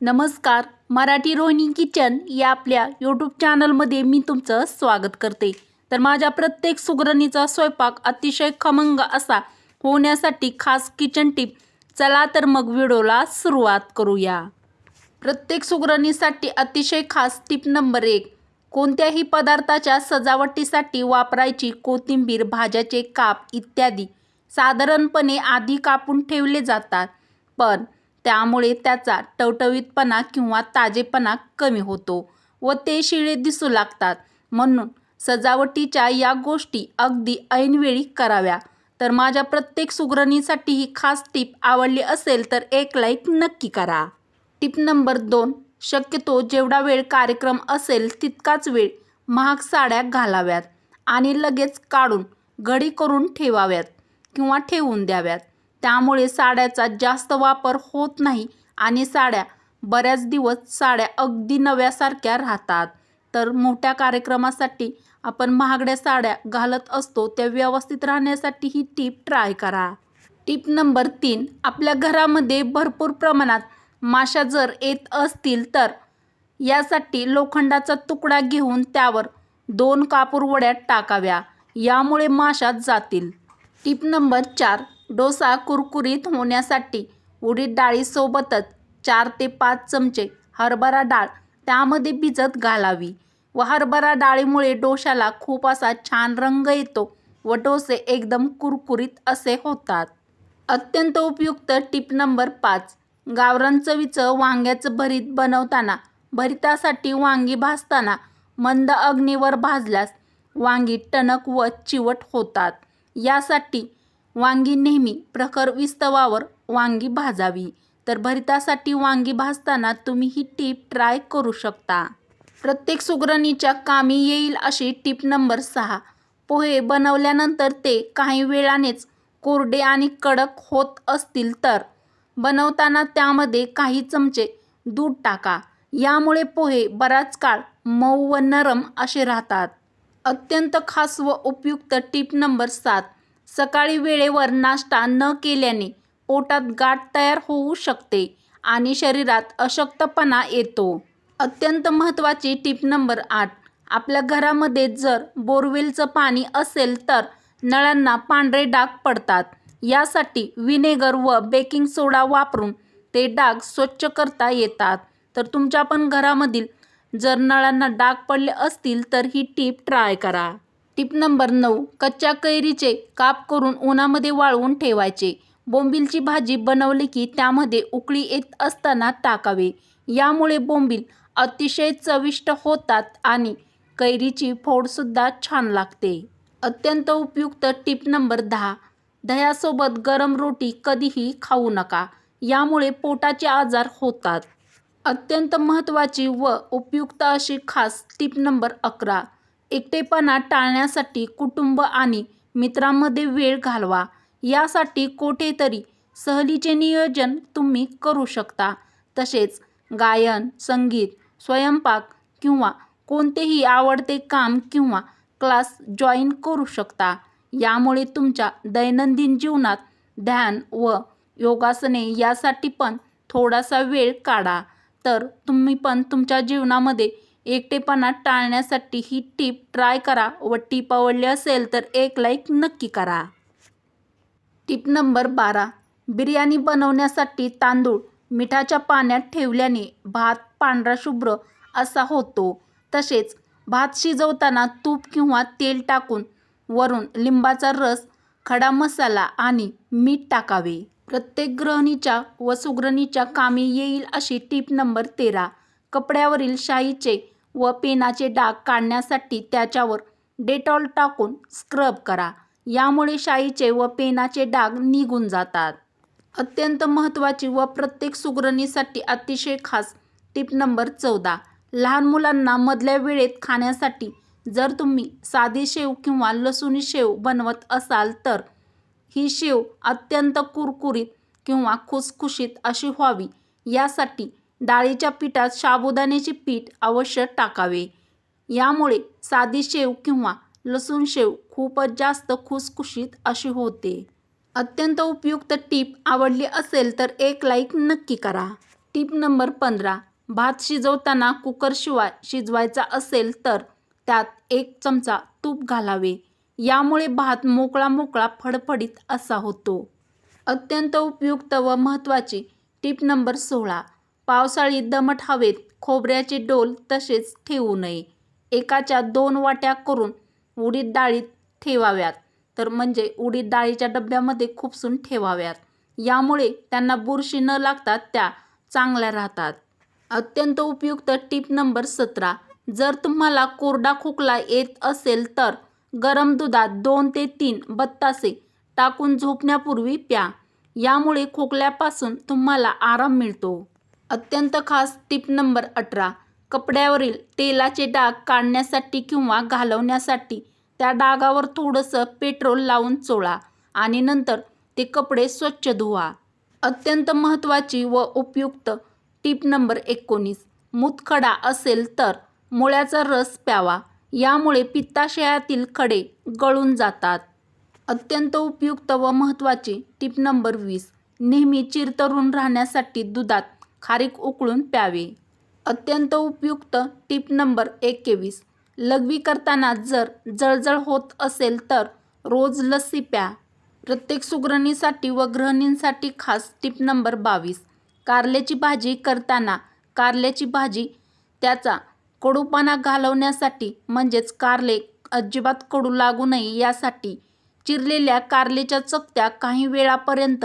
नमस्कार मराठी रोहिणी किचन या आपल्या यूट्यूब चॅनलमध्ये मी तुमचं स्वागत करते. तर माझ्या प्रत्येक सुगरणीचा स्वयंपाक अतिशय खमंग असा होण्यासाठी खास किचन टिप चला तर मग व्हिडिओला सुरुवात करूया. प्रत्येक सुगरणीसाठी अतिशय खास टिप नंबर एक कोणत्याही पदार्थाच्या सजावटीसाठी वापरायची कोथिंबीर भाज्याचे काप इत्यादी साधारणपणे आधी कापून ठेवले जातात. पण त्यामुळे त्याचा टवटवीतपणा किंवा ताजेपणा कमी होतो व ते शिळे दिसू लागतात. म्हणून सजावटीच्या या गोष्टी अगदी ऐनवेळी कराव्या. तर माझ्या प्रत्येक सुगरणीसाठी ही खास टीप आवडली असेल तर एक लाईक नक्की करा. टिप नंबर दोन शक्यतो जेवढा वेळ कार्यक्रम असेल तितकाच वेळ महाग साड्या घालाव्यात आणि लगेच काढून घडी करून ठेवाव्यात किंवा ठेवून द्याव्यात. त्यामुळे साड्याचा जास्त वापर होत नाही आणि साड्या बऱ्याच दिवस साड्या अगदी नव्यासारख्या राहतात. तर मोठ्या कार्यक्रमासाठी आपण महागड्या साड्या घालत असतो त्या व्यवस्थित राहण्यासाठी ही टीप ट्राय करा. टीप नंबर तीन आपल्या घरामध्ये भरपूर प्रमाणात माशा जर येत असतील तर यासाठी लोखंडाचा तुकडा घेऊन त्यावर दोन कापूर वड्यात टाकाव्या. यामुळे माशा जातील. टीप नंबर चार डोसा कुरकुरीत होण्यासाठी उडीद डाळीसोबतच चार ते पाच चमचे हरभरा डाळ त्यामध्ये भिजत घालावी. व हरभरा डाळीमुळे डोशाला खूप असा छान रंग येतो व डोसे एकदम कुरकुरीत असे होतात. अत्यंत उपयुक्त टिप नंबर पाच गावरान चवीचं वांग्याचं भरीत बनवताना भरितासाठी वांगी भाजताना मंद अग्नीवर भाजल्यास वांगी टणक व चिवट होतात. यासाठी वांगी नेहमी प्रखर विस्तवावर वांगी भाजावी. तर भरितासाठी वांगी भाजताना तुम्ही ही टीप ट्राय करू शकता. प्रत्येक सुगरणीच्या कामी येईल अशी टीप नंबर सहा. पोहे बनवल्यानंतर ते काही वेळानेच कोरडे आणि कडक होत असतील तर. बनवताना त्यामध्ये काही चमचे दूध टाका. यामुळे पोहे बराच काळ मऊ व नरम असे राहतात. अत्यंत खास व उपयुक्त टीप नंबर सात. सकाळी वेळेवर नाश्ता न केल्याने पोटात गाठ तयार होऊ शकते आणि शरीरात अशक्तपणा येतो. अत्यंत महत्त्वाची टीप नंबर आठ. आपल्या घरामध्ये जर बोरवेलचं पाणी असेल तर नळांना पांढरे डाग पडतात. यासाठी विनेगर व बेकिंग सोडा वापरून ते डाग स्वच्छ करता येतात. तर तुमच्या पण घरामधील जर नळांना डाग पडले असतील तर ही टीप ट्राय करा. टिप नंबर नऊ कच्च्या कैरीचे काप करून उन्हामध्ये वाळवून ठेवायचे. बोंबीलची भाजी बनवली की त्यामध्ये उकळी येत असताना टाकावे. यामुळे बोंबील अतिशय चविष्ट होतात आणि कैरीची फोडसुद्धा छान लागते. अत्यंत उपयुक्त टिप नंबर दहा दह्यासोबत गरम रोटी कधीही खाऊ नका. यामुळे पोटाचे आजार होतात. अत्यंत महत्त्वाची व उपयुक्त अशी खास टिप नंबर अकरा एकटेपणा टाळण्यासाठी कुटुंब आणि मित्रांमध्ये वेळ घालवा. यासाठी कोठेतरी सहलीचे नियोजन तुम्ही करू शकता. तसेच गायन संगीत स्वयंपाक किंवा कोणतेही आवडते काम किंवा क्लास जॉईन करू शकता. यामुळे तुमच्या दैनंदिन जीवनात ध्यान व योगासने यासाठी पण थोडासा वेळ काढा. तर तुम्ही पण तुमच्या जीवनामध्ये एकटेपणा टाळण्यासाठी ही टीप ट्राय करा व टीप आवडली असेल तर एक लाईक नक्की करा. टीप नंबर बारा. बिर्याणी बनवण्यासाठी तांदूळ मिठाच्या पाण्यात ठेवल्याने भात पांढरा शुभ्र असा होतो. तसेच भात शिजवताना तूप किंवा तेल टाकून वरून लिंबाचा रस खडा मसाला आणि मीठ टाकावे. प्रत्येक ग्रहणीच्या व सुग्रणीच्या कामी येईल अशी टीप नंबर तेरा. कपड्यावरील शाईचे व पेनाचे डाग काढण्यासाठी त्याच्यावर डेटॉल टाकून स्क्रब करा. यामुळे शाईचे व पेनाचे डाग निघून जातात. अत्यंत महत्त्वाची व प्रत्येक सुगरणीसाठी अतिशय खास टीप नंबर चौदा. लहान मुलांना मधल्या वेळेत खाण्यासाठी जर तुम्ही साधी शेव किंवा लसूणी शेव बनवत असाल तर ही शेव अत्यंत कुरकुरीत किंवा खुसखुशीत अशी व्हावी. यासाठी डाळीच्या पिठात साबुदाण्याचे पीठ अवश्य टाकावे. यामुळे साधी शेव किंवा लसूण शेव खूपच जास्त खुसखुशीत अशी होते. अत्यंत उपयुक्त टीप आवडली असेल तर एक लाईक नक्की करा. टीप नंबर पंधरा भात शिजवताना कुकरशिवाय शिजवायचा असेल तर त्यात एक चमचा तूप घालावे. यामुळे भात मोकळा मोकळा फडफडीत असा होतो. अत्यंत उपयुक्त व महत्त्वाची टीप नंबर सोळा पावसाळी दमट हवेत खोबऱ्याचे डोल तसेच ठेवू नये. एकाच्या दोन वाट्या करून उडीद डाळीत ठेवाव्यात तर म्हणजे उडीद डाळीच्या डब्यामध्ये खुपसून ठेवाव्यात. यामुळे त्यांना बुरशी न लागतात त्या चांगल्या राहतात. अत्यंत उपयुक्त टीप नंबर सतरा. जर तुम्हाला कोरडा खोकला येत असेल तर गरम दुधात दोन ते तीन बत्तासे टाकून झोपण्यापूर्वी प्या. यामुळे खोकल्यापासून तुम्हाला आराम मिळतो. अत्यंत खास टीप नंबर अठरा. कपड्यावरील तेलाचे डाग काढण्यासाठी किंवा घालवण्यासाठी त्या डागावर थोडंसं पेट्रोल लावून चोळा आणि नंतर ते कपडे स्वच्छ धुवा. अत्यंत महत्त्वाची व उपयुक्त टीप नंबर एकोणीस. मूतखडा असेल तर मुळ्याचा रस प्यावा. यामुळे पित्ताशयातील खडे गळून जातात. अत्यंत उपयुक्त व महत्त्वाची टीप नंबर वीस. नेहमी चिरतरून राहण्यासाठी दुधात खारीक उकळून प्यावे. अत्यंत उपयुक्त टीप नंबर एकवीस. लघवी करताना जर जळजळ होत असेल तर रोज लस्सी प्या. प्रत्येक सुगरणीसाठी व गृहिणींसाठी खास टीप नंबर बावीस. कारल्याची भाजी करताना कारल्याची भाजी त्याचा कडूपणा घालवण्यासाठी म्हणजेच कारले अजिबात कडू लागू नये यासाठी चिरलेल्या कारलेच्या चकत्या काही वेळापर्यंत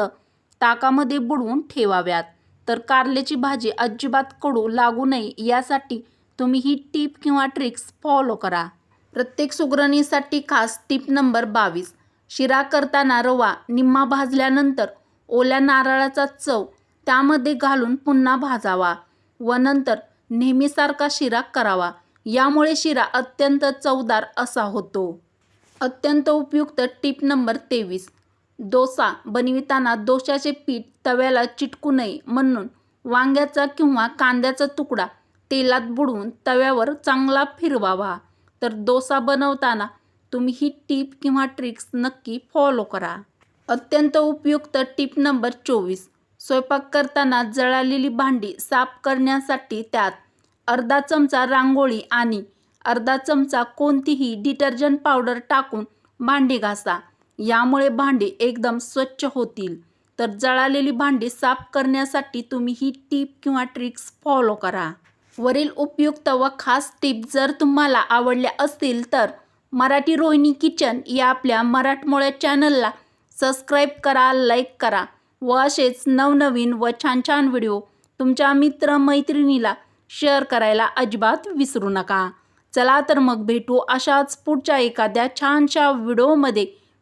ताकामध्ये बुडवून ठेवाव्यात. तर कारल्याची भाजी अजिबात कडू लागू नये यासाठी तुम्ही ही टीप किंवा ट्रिक्स फॉलो करा. प्रत्येक सुगरणीसाठी खास टीप नंबर बावीस. शिरा करताना रवा निम्मा भाजल्यानंतर ओल्या नारळाचा चव त्यामध्ये घालून पुन्हा भाजावा व नंतर नेहमीसारखा शिरा करावा. यामुळे शिरा अत्यंत चवदार असा होतो. अत्यंत उपयुक्त टीप नंबर तेवीस. डोसा बनविताना डोशाचे पीठ तव्याला चिटकू नये म्हणून वांग्याचा किंवा कांद्याचा तुकडा तेलात बुडवून तव्यावर चांगला फिरवावा. तर डोसा बनवताना तुम्ही ही टीप किंवा ट्रिक्स नक्की फॉलो करा. अत्यंत उपयुक्त टीप नंबर चोवीस. स्वयंपाक करताना जळालेली भांडी साफ करण्यासाठी त्यात अर्धा चमचा रांगोळी आणि अर्धा चमचा कोणतीही डिटर्जंट पावडर टाकून भांडी घासा. यामुळे भांडी एकदम स्वच्छ होतील. तर जळालेली भांडी साफ करण्यासाठी तुम्ही ही टीप किंवा ट्रिक्स फॉलो करा. वरील उपयुक्त व खास टीप जर तुम्हाला आवडल्या असतील तर मराठी रोहिणी किचन या आपल्या मराठमोळ्या चॅनलला सबस्क्राईब करा लाईक करा व असेच नवनवीन व छान छान व्हिडिओ तुमच्या मित्रमैत्रिणीला शेअर करायला अजिबात विसरू नका. चला तर मग भेटू अशाच पुढच्या एखाद्या छानशा व्हिडिओमध्ये.